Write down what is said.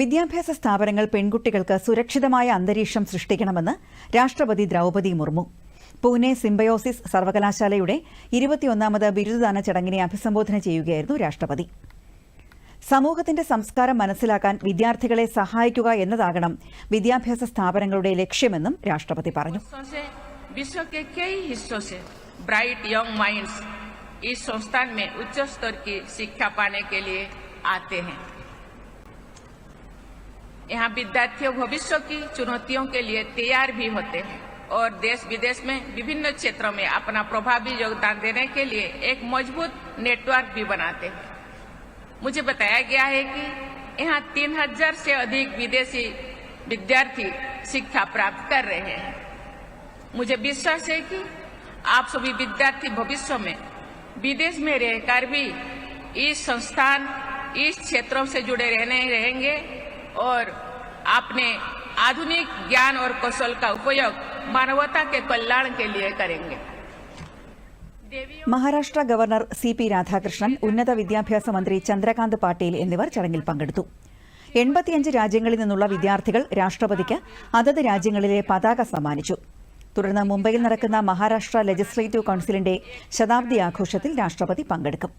വിദ്യാഭ്യാസ സ്ഥാപനങ്ങൾ പെൺകുട്ടികൾക്ക് സുരക്ഷിതമായ അന്തരീക്ഷം സൃഷ്ടിക്കണമെന്ന് രാഷ്ട്രപതി ദ്രൗപദി മുർമു പൂനെ സിംബയോസിസ് സർവകലാശാലയുടെ ഇരുപത്തിയൊന്നാമത് ബിരുദദാന ചടങ്ങിനെ അഭിസംബോധന ചെയ്യുകയായിരുന്നു രാഷ്ട്രപതി സമൂഹത്തിന്റെ സംസ്കാരം മനസ്സിലാക്കാൻ വിദ്യാർത്ഥികളെ സഹായിക്കുക എന്നതാകണം വിദ്യാഭ്യാസ സ്ഥാപനങ്ങളുടെ ലക്ഷ്യമെന്നും രാഷ്ട്രപതി പറഞ്ഞു वर्षों से विश्व के कई हिस्सों से ब्राइट यंग माइंड्स इस संस्थान में उच्च स्तर की शिक्षा पाने के लिए आते हैं यहाँ विद्यार्थियों भविष्य की चुनौतियों के लिए तैयार भी होते हैं और देश विदेश में विभिन्न क्षेत्रों में अपना प्रभावी योगदान देने के लिए एक मज़बूत नेटवर्क भी बनाते हैं। मुझे बताया गया है कि यहाँ तीन हज़ार से अधिक विदेशी विद्यार्थी शिक्षा प्राप्त कर रहे हैं। मुझे विश्वास है कि आप सभी विद्यार्थी भविष्य में विदेश में रहकर भी इस संस्थान, इस क्षेत्रों से जुड़े रहने, रहेंगे और अपने आधुनिक ज्ञान और कौशल का उपयोग मानवता के कल्याण के लिए करेंगे देवियों Maharashtra governor C P Radhakrishnan ഉന്നത വിദ്യാഭ്യാസ മന്ത്രി ചന്ദ്രകാന്ത് പാട്ടീൽ എന്നിവർ ചടങ്ങിൽ പങ്കെടുത്തു എൺപത്തിയഞ്ച് രാജ്യങ്ങളിൽ നിന്നുള്ള വിദ്യാർത്ഥികൾ രാഷ്ട്രപതിക്ക് അതത് രാജ്യങ്ങളിലെ പതാക സമ്മാനിച്ചു തുടർന്ന് മുംബൈയിൽ നടക്കുന്ന മഹാരാഷ്ട്ര ലെജിസ്ലേറ്റീവ് കൌൺസിലിന്റെ ശതാബ്ദി ആഘോഷത്തിൽ രാഷ്ട്രപതി പങ്കെടുക്കും